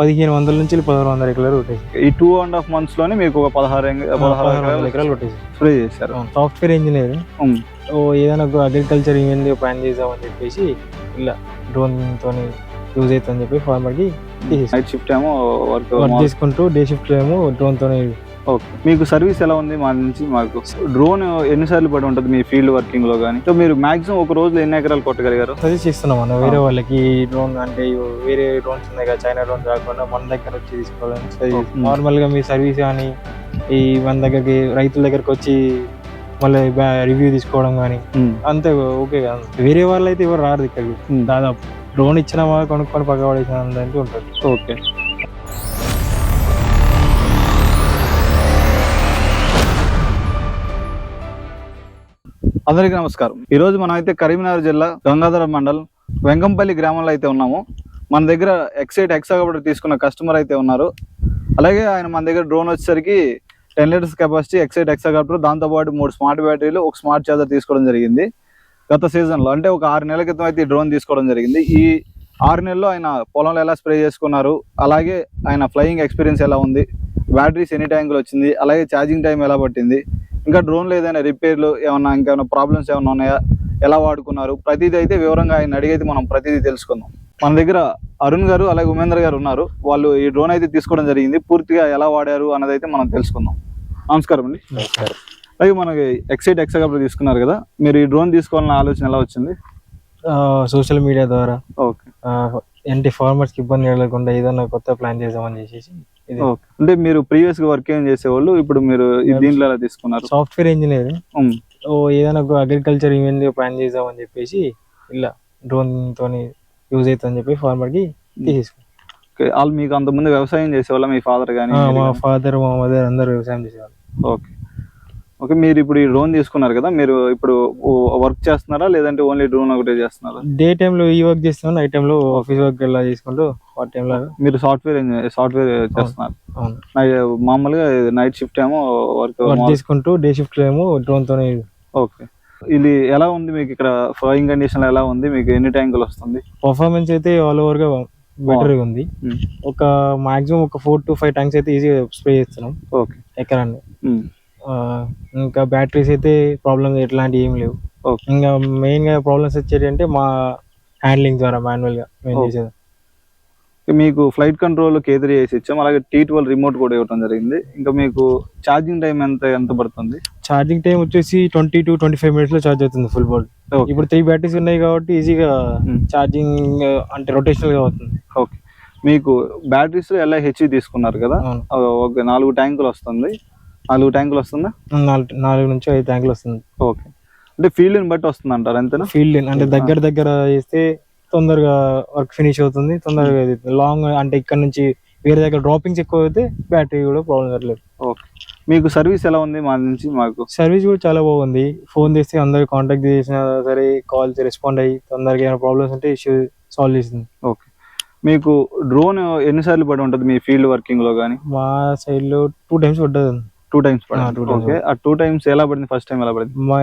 పదిహేను వందల నుంచి పదహారు వందల ఎకరాలు కొట్టేసి. ఈ టూ అండ్ హాఫ్ మంత్స్లోనే మీకు ఒక పదహారు పదహారు వందల ఎకరాలు కొట్టేసి. స్ప్రే చేశారు. సాఫ్ట్వేర్ ఇంజనీర్ ఏదైనా ఒక అగ్రికల్చర్ ఈవెంట్ ప్లాన్ చేద్దామని చెప్పేసి ఇలా డ్రోన్ తోని యూజ్ అవుతుందని చెప్పి ఫార్మర్కి తీసేసాం. నైట్ షిఫ్ట్ ఏమో వర్క్ వర్క్ చేసుకుంటూ డే షిఫ్ట్ ఏమో డ్రోన్ తోని ఓకే. మీకు సర్వీస్ ఎలా ఉంది? మా నుంచి మాకు డ్రోన్ ఎన్నిసార్లు పడి ఉంటుంది మీ ఫీల్డ్ వర్కింగ్లో కానీ సో మీరు మాక్సిమం ఒక రోజులో ఎన్ని ఎకరాలు కొట్టగలిగారు? సజెస్ట్ చేస్తున్నాం అన్న. వేరే వాళ్ళకి డ్రోన్ అంటే వేరే డ్రోన్స్ ఉన్నాయి కదా చైనా డ్రోన్స్ కాకుండా మన దగ్గర వచ్చి తీసుకోవాలని. నార్మల్గా మీ సర్వీస్ కానీ ఈ మన దగ్గరికి రైతుల దగ్గరకు వచ్చి మళ్ళీ రివ్యూ తీసుకోవడం కానీ అంతే ఓకే కదా. వేరే వాళ్ళు అయితే ఎవరు రారు ఇక్కడికి. దాదాపు డ్రోన్ ఇచ్చినామా కొనుక్కొని పక్క పడేసిన అంటూ ఉంటుంది. ఓకే. అందరికీ నమస్కారం. ఈ రోజు మనం అయితే కరీంనగర్ జిల్లా గంగాధర మండలం వెంకంపల్లి గ్రామంలో అయితే ఉన్నాము. మన దగ్గర ఎక్సైట్ ఎక్సాగబడి తీసుకున్న కస్టమర్ అయితే ఉన్నారు. అలాగే ఆయన మన దగ్గర డ్రోన్ వచ్చేసరికి టెన్ లీటర్స్ కెపాసిటీ ఎక్సైట్ ఎక్సాగబటర్ దాంతోపాటు మూడు స్మార్ట్ బ్యాటరీలు ఒక స్మార్ట్ చార్జర్ తీసుకోవడం జరిగింది. గత సీజన్లో అంటే ఒక ఆరు నెలల క్రితం అయితే ఈ డ్రోన్ తీసుకోవడం జరిగింది. ఈ ఆరు నెలల్లో ఆయన పొలంలో ఎలా స్ప్రే చేసుకున్నారు అలాగే ఆయన ఫ్లయింగ్ ఎక్స్పీరియన్స్ ఎలా ఉంది బ్యాటరీస్ ఎన్ని ట్యాంకులు వచ్చింది అలాగే ఛార్జింగ్ టైం ఎలా పట్టింది ఇంకా డ్రోన్లో ఏదైనా రిపేర్లు ఏమన్నా ఇంకేమైనా ప్రాబ్లమ్స్ ఏమైనా ఉన్నాయా? ఎలా వాడుకున్నారు? ప్రతిదీ అయితే వివరంగా ఆయన అడిగైతే మనం ప్రతిదీ తెలుసుకుందాం. మన దగ్గర అరుణ్ గారు అలాగే ఉమేంద్ర గారు ఉన్నారు. వాళ్ళు ఈ డ్రోన్ అయితే తీసుకోవడం జరిగింది. పూర్తిగా ఎలా వాడారు అన్నది అయితే మనం తెలుసుకుందాం. నమస్కారం అండి. అలాగే మనకి ఎక్సైట్ ఎక్సగాప్పుడు తీసుకున్నారు కదా. మీరు ఈ డ్రోన్ తీసుకోవాలన్న ఆలోచన ఎలా వచ్చింది? సోషల్ మీడియా ద్వారా. ఓకే. ఏంటి ఫార్మర్స్కి ఇబ్బంది కలగకుండా ఏదైనా కొత్త ప్లాన్ చేద్దామని చేసేసి ఇది. అంటే మీరు ప్రీవియస్గా వర్క్ ఏం చేసేవాళ్ళు? ఇప్పుడు మీరు దీంట్లో ఎలా తీసుకున్నారు? Software engineer. ఓ ఏదైనా ఒక అగ్రికల్చర్ ఈవెంట్ ప్లాన్ చేద్దామని చెప్పేసి ఇలా డ్రోన్ తోని యూజ్ అవుతుందని చెప్పి ఫార్మర్కి తీసేసుకున్నాం. ఓకే. వాళ్ళు మీకు అంతకుముందు వ్యవసాయం చేసేవాళ్ళ? మీ ఫాదర్ కానీ మా? ఫాదర్ మా మదర్ అందరూ వ్యవసాయం చేసేవాళ్ళు. ఓకే. ఓకే మీరు ఇప్పుడు ఈ డ్రోన్ తీసుకున్నారు కదా మీరు ఇప్పుడు వర్క్ చేస్తున్నారా లేదంటే ఓన్లీ డ్రోన్ ఒకటే చేస్తున్నారా? డే లో ఈ వర్క్ చేస్తాం నైట్లో ఆఫీస్ వర్క్ ఇలా చేసుకుంటూ పార్ట్ టైం లాగా మీరు సాఫ్ట్వేర్ సాఫ్ట్వేర్ చేస్తున్నారు. మామూలుగా నైట్ షిఫ్ట్ ఏమో వర్క్ చేసుకుంటూ డే షిఫ్ట్ ఏమో డ్రోన్ తోని ఓకే. ఇది ఎలా ఉంది మీకు ఇక్కడ ఫ్లయింగ్ కండిషన్ ఎలా ఉంది మీకు ఎన్ని ట్యాంకులు వస్తుంది? పర్ఫార్మెన్స్ అయితే ఆల్ ఓవర్గా బెటర్ ఉంది. ఉమ్, ఒక మాక్సిమం ఒక ఫోర్ టు ఫైవ్ ట్యాంక్స్ అయితే ఈజీగా స్ప్రే చేస్తున్నాం. ఓకే. ఆ, ఇంకా బ్యాటరీస్ అయితే ప్రాబ్లమ్ ఎట్లాంటివి ఏం లేవు. ఓకే ఇంకా మెయిన్గా ప్రాబ్లమ్స్ వచ్చేది అంటే మా హ్యాండ్లింగ్ ద్వారా మాన్యువల్గా మేము. చేసేది. మీకు ఫ్లైట్ కంట్రోల్ కేదరి వేసి ఇచ్చాం అలాగే టీ ట్వెల్వ్ రిమోట్ కూడా ఇవ్వడం జరిగింది. ఇంకా మీకు ఛార్జింగ్ టైం ఎంత ఎంత పడుతుంది? ఛార్జింగ్ టైం వచ్చేసి ట్వంటీ టు ట్వంటీ ఫైవ్ మినిట్స్లో ఛార్జ్ అవుతుంది ఫుల్ బోర్డ్ ఓకే ఇప్పుడు త్రీ బ్యాటరీస్ ఉన్నాయి కాబట్టి ఈజీగా Hmm. ఛార్జింగ్ అంటే రొటేషనల్గా అవుతుంది. ఓకే మీకు బ్యాటరీస్ ఎలా హెచ్ తీసుకున్నారు కదా? ఒక నాలుగు ట్యాంకులు వస్తుంది. నాలుగు ట్యాంకులు వస్తుందా? నాలుగు నాలుగు నుంచి ఐదు ట్యాంకులు వస్తుంది. ఓకే. అంటే ఫీల్డ్ని బట్టి వస్తుంది అంటారు అంతేనా? ఫీల్డ్ అంటే దగ్గర దగ్గర చేస్తే తొందరగా వర్క్ ఫినిష్ అవుతుంది తొందరగా లాంగ్ అంటే ఇక్కడ నుంచి వేరే దగ్గర డ్రాపింగ్స్ ఎక్కువ అయితే బ్యాటరీ కూడా ప్రాబ్లం కావట్లేదు ఓకే. మీకు సర్వీస్ ఎలా ఉంది మా నుంచి మాకు? సర్వీస్ కూడా చాలా బాగుంది. ఫోన్ చేస్తే అందరు కాంటాక్ట్ చేసినా సరే కాల్ రెస్పాండ్ అయ్యి తొందరగా ఏమైనా ప్రాబ్లమ్స్ ఉంటే ఇష్యూ సాల్వ్ చేస్తుంది. ఓకే. మీకు డ్రోన్ ఎన్నిసార్లు పడి ఉంటుంది మీ ఫీల్డ్ వర్కింగ్లో కానీ మా సైడ్లో టూ టైమ్స్ పడ్డది. టూ టైమ్స్ పడింది. ఓకే ఆ టూ టైమ్స్ ఎలా పడింది? ఫస్ట్ టైం ఎలా పడింది? మా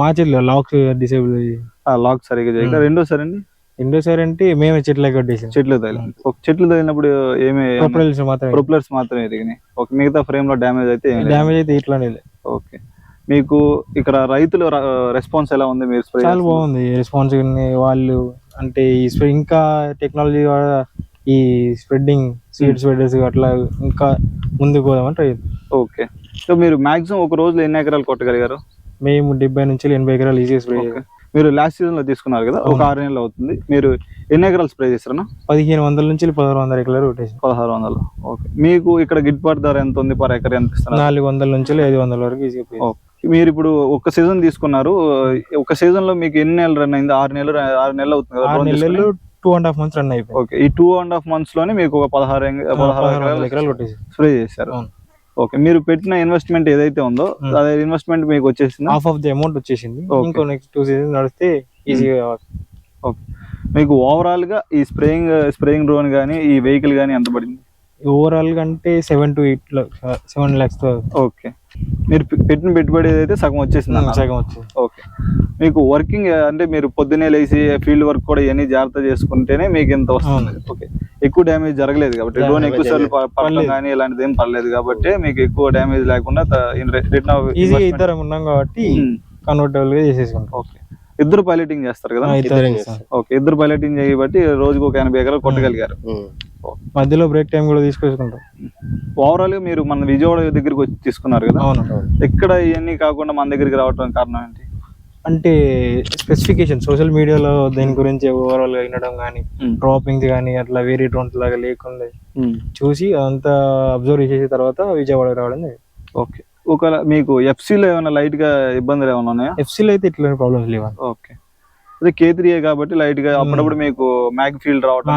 మా చెల్లి లాక్ డిసేబుల్ ఆ లాక్ సరిగ్గా చేయక Hmm. రెండోసారి అండి? రెండోసారి అంటే మేమే చెట్ల కట్టేసాం చెట్లు తగిలింది. ఒక చెట్లు తగిలినప్పుడు ఏమి మాత్రమే. ప్రొప్లర్స్ మాత్రమే ఎదిగినాయి ఓకే మిగతా ఫ్రేమ్లో డ్యామేజ్ అయితే డ్యామేజ్ అయితే ఇట్లానే లేదు. ఓకే మీకు ఇక్కడ రైతుల రెస్పాన్స్ ఎలా ఉంది? మీరు చాలా? బాగుంది. రెస్పాన్స్ వాళ్ళు అంటే ఈ ఇంకా టెక్నాలజీ ద్వారా ఈ స్ప్రెడ్డింగ్ సీడ్ స్ప్రెడర్స్ అట్లా ఇంకా ముందుకు పోదామని ట్రై చేద్దాం. ఓకే సో మీరు మాక్సిమం ఒక రోజులో ఎన్ని ఎకరాలు కొట్టగలిగారు? మేము డెబ్బై నుంచి ఎనభై ఎకరాలు ఈజీ స్ప్రే మీరు లాస్ట్ సీజన్లో తీసుకున్నారు కదా ఒక. ఆరు నెలలు అవుతుంది. మీరు ఎన్ని ఎకరాలు స్ప్రే చేస్తారన్నా పదిహేను వందల నుంచి పదహారు వందల ఎకరాలు రొటేషన్ పదహారు వందలు. ఓకే. మీకు ఇక్కడ గిట్టుబాటు ధర ఎంత ఉంది పర్ ఎకర్ ఎంత ఇస్తున్నారు? నాలుగు వందల నుంచి ఐదు వందల వరకు ఈజీగా. ఓకే. మీరు ఇప్పుడు ఒక సీజన్ తీసుకున్నారు ఒక సీజన్లో మీకు ఎన్ని నెలలు రన్ అయింది? ఆరు నెలలు ఆరు నెలలు అవుతుంది కదా ఆరు నెలలు? Two and half months run అయిపోయింది. ఓకే. ఈ టూ అండ్ హాఫ్ మంత్స్లోనే మీకు ఒక పదహారు పదహారు ఎకరాలు స్ప్రే చేశారు. ఓకే. మీరు పెట్టిన ఇన్వెస్ట్మెంట్ ఏదైతే ఉందో. అదే ఇన్వెస్ట్మెంట్ మీకు వచ్చేసింది? హాఫ్ ఆఫ్ ది అమౌంట్ వచ్చేసింది. ఇంకో నెక్స్ట్ టూ సీజన్ నడిస్తే ఈజీగా ఓకే. మీకు ఓవరాల్గా ఈ స్ప్రేయింగ్ స్ప్రేయింగ్ డ్రోన్ కానీ ఈ వెహికల్ కానీ ఎంత పడింది? ఓవరాల్గా అంటే seven to eight seven lakhs okay. మీరు పెట్టిన పెట్టుబడి అయితే సగం వచ్చేసింది. సగం వచ్చింది ఓకే. మీకు వర్కింగ్ అంటే మీరు పొద్దున్నే లేచి ఫీల్డ్ వర్క్ కూడా ఇవన్నీ జాగ్రత్త చేసుకుంటేనే మీకు ఇంత వస్తుంది. ఓకే. ఎక్కువ డ్యామేజ్ జరగలేదు కాబట్టి డ్రోన్ ఎక్కువ సార్లు పడలేదు. కానీ ఇలాంటిది ఏం పడలేదు కాబట్టి మీకు ఎక్కువ డ్యామేజ్ లేకుండా రిటర్న్ ఈజీగా ఇద్దరం ఉన్నాం కాబట్టి Hmm. కంఫర్టబుల్గా చేసేసుకుంటాం. ఓకే ఇద్దరు పైలటింగ్ చేస్తారు కదా. ఓకే ఇద్దరు పైలటింగ్ చేయబట్టి రోజుకు ఒక ఎనభై ఎకరాలు కొట్టగలిగారు. ఉమ్. మధ్యలో బ్రేక్ టైం కూడా తీసుకొచ్చుకుంటాం. ఓవరాల్గా మీరు మన విజయవాడ దగ్గరికి వచ్చి తీసుకున్నారు కదా? అవును. ఎక్కడ ఇవన్నీ కాకుండా మన దగ్గరికి రావడం కారణం ఏంటి? అంటే స్పెసిఫికేషన్ సోషల్ మీడియాలో దీని గురించి ఓవరాల్గా వినడం కానీ డ్రాపింగ్స్ కానీ అట్లా వేరే డ్రోన్స్ లాగా లేకుండా చూసి అదంతా అబ్జర్వ్ చేసిన తర్వాత విజయవాడ రావడం ఓకే. ఒకవేళ మీకు FC లో ఏమైనా లైట్గా ఇబ్బందులు ఏమైనా ఉన్నాయా? ఎఫ్సీలో అయితే ఇట్లాంటి ప్రాబ్లమ్స్ లేవు ఓకే. అదే కే త్రీ కాబట్టి లైట్గా అప్పుడప్పుడు మీకు మ్యాగ్ ఫీల్డ్ రావటం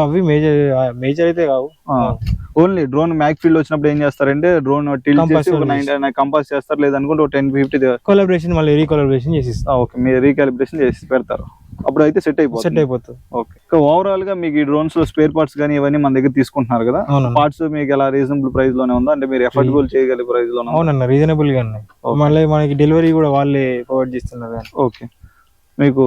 అవి- మేజర్ మేజర్ అయితే కావు. ఓన్లీ డ్రోన్ మ్యాగ్ ఫీల్డ్ వచ్చినప్పుడు ఏం చేస్తారంటే డ్రోన్ టిల్ Compass చేసి ఒక చేసి. నైన్ కంపాస్ చేస్తారు లేదనుకుంటే ఒక టెన్ ఫిఫ్టీ కొలాబరేషన్ మళ్ళీ రీకొలాబరేషన్ చేసిస్తాం ఓకే. మీరు రీకాలిబ్రేషన్ చేసి పెడతారు. అప్పుడు అయితే సెట్ సెట్ అయిపోతుంది అయిపోతుంది. ఓకే. ఓవరాల్గా మీకు ఈ డ్రోన్స్లో స్పేర్ పార్ట్స్ కానీ ఇవన్నీ మన దగ్గర తీసుకుంటున్నారు కదా పార్ట్స్ మీకు ఎలా రీజనబుల్ ప్రైస్లోనే ఉందా? అంటే మీరు ఎఫర్టబుల్ చేయగలిగే ప్రైస్లోనే ఉందా? అవునన్న రీజనబుల్గా ఉన్నాయి మళ్ళీ మనకి డెలివరీ కూడా వాళ్ళే ప్రొవైడ్ చేస్తున్నారు. ఓకే. మీకు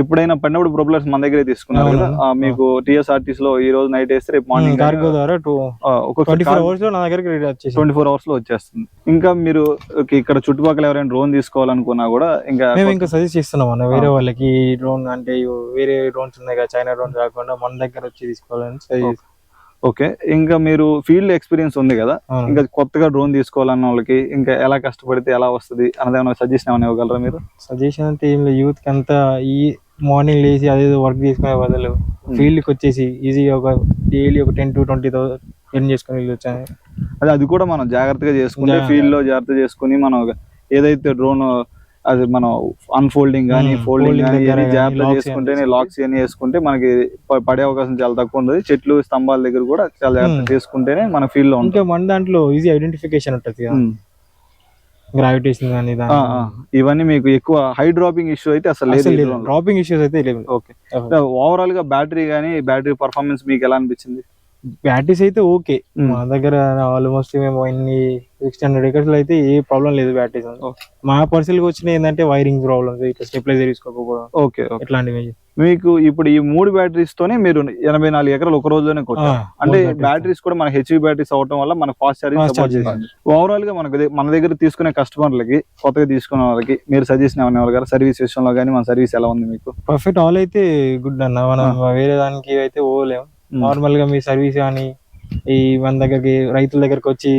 ఎప్పుడైనా పడినప్పుడు ప్రొపలర్స్ మన దగ్గరే తీసుకున్నారు కదా? మీకు టీఎస్ఆర్టీస్లో ఈ రోజు నైట్ వేస్తే రేపు మార్నింగ్ కార్గో ద్వారా ట్వంటీ ఫోర్ అవర్స్లో నా దగ్గరికి ట్వంటీ ఫోర్ అవర్స్లో వచ్చేస్తుంది. ఇంకా మీరు ఇక్కడ చుట్టుపక్కల ఎవరైనా డ్రోన్ తీసుకోవాలనుకున్నా కూడా ఇంకా మేము ఇంకా సజెస్ట్ చేస్తున్నాం అన్న వేరే వాళ్ళకి డ్రోన్ అంటే వేరే డ్రోన్స్ ఉన్నాయి కదా చైనా డ్రోన్ కాకుండా మన దగ్గర వచ్చి తీసుకోవాలని సజెస్ట్ ఓకే. ఇంకా మీరు ఫీల్డ్ ఎక్స్పీరియన్స్ ఉంది కదా. ఇంకా కొత్తగా డ్రోన్ తీసుకోవాలన్న వాళ్ళకి ఇంకా ఎలా కష్టపడితే ఎలా వస్తుంది? అన్నది ఏమైనా సజెషన్ ఏమైనా ఇవ్వగలరా మీరు? సజెషన్ అంటే ఏం లేదు. యూత్కి అంతా ఈ మార్నింగ్ లేచి అదేదో వర్క్ చేసుకునే బదులు ఫీల్డ్కి వచ్చేసి ఈజీగా ఒక డైలీ ఒక ten to twenty thousand earn చేసుకుని వెళ్ళొచ్చు అని. అదే అది కూడా మనం జాగ్రత్తగా చేసుకుంటే ఫీల్డ్లో జాగ్రత్త చేసుకుని మనం ఏదైతే డ్రోన్ అది మనం అన్ఫోల్డింగ్ కానీ ఫోల్డింగ్ కానీ జాగ్రత్త చేసుకుంటేనే లాక్స్ ఇవన్నీ వేసుకుంటే మనకి పడే అవకాశం చాలా తక్కువ ఉంటుంది చెట్లు స్తంభాల దగ్గర కూడా చాలా జాగ్రత్త. చేసుకుంటేనే మన ఫీల్డ్లో ఉంటుంది మన దాంట్లో ఈజీ ఐడెంటిఫికేషన్ ఉంటుంది. గ్రావిటేషన్ కానీ. ఇవన్నీ మీకు ఎక్కువ హై డ్రాపింగ్ ఇష్యూ అయితే అసలు లేదు. డ్రాపింగ్ ఇష్యూస్ అయితే లేవు. ఓకే. ఓవరాల్గా బ్యాటరీ కానీ బ్యాటరీ పర్ఫార్మెన్స్ మీకు ఎలా అనిపించింది? బ్యాటరీస్ అయితే ఓకే Hmm. మా దగ్గర ఆల్మోస్ట్ మేము ఇన్ని సిక్స్ హండ్రెడ్ ఎకర్స్లో అయితే ఏ ప్రాబ్లం లేదు బ్యాటరీస్. మా పర్సనల్గా వచ్చిన ఏంటంటే వైరింగ్ ప్రాబ్లమ్స్ ఇట్లా స్టెప్లైజర్ తీసుకోకపోవడం. ఓకే ఇట్లాంటివి మీకు ఇప్పుడు ఈ మూడు బ్యాటరీస్ తోనే మీరు ఎనభై నాలుగు ఎకరాలు ఒక రోజులోనే అంటే. బ్యాటరీస్ కూడా మన హెచ్వి బ్యాటరీస్ అవటం వల్ల మన ఫాస్ట్ ఛార్జింగ్. ఓవరాల్గా మనకు మన దగ్గర తీసుకునే కస్టమర్లకి కొత్తగా తీసుకునే వాళ్ళకి మీరు సజెషన్ ఏమైనా ఇవ్వగలరా సర్వీస్ విషయంలో కానీ మన సర్వీస్ ఎలా ఉంది మీకు? పర్ఫెక్ట్ ఆల్ అయితే గుడ్ అన్న. మనం వేరే దానికి అయితే Hmm. నార్మల్గా మీ సర్వీస్ కానీ ఈ మన దగ్గరికి రైతుల దగ్గరికి వచ్చి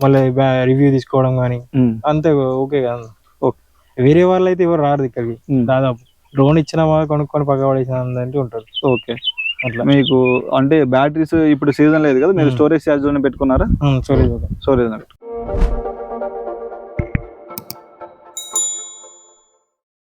మళ్ళీ రివ్యూ తీసుకోవడం కానీ అంతే ఓకే కదా. ఓకే. వేరే వాళ్ళు అయితే ఎవరు రారు ఇక్కడికి. దాదాపు డ్రోన్ ఇచ్చినామా కొనుక్కొని పక్క పడేసిన అంటే ఉంటారు. ఓకే. అట్లా. మీకు అంటే బ్యాటరీస్ ఇప్పుడు సీజన్ లేదు కదా మీరు. స్టోరేజ్ ఛార్జ్ పెట్టుకున్నారా? Sorry storage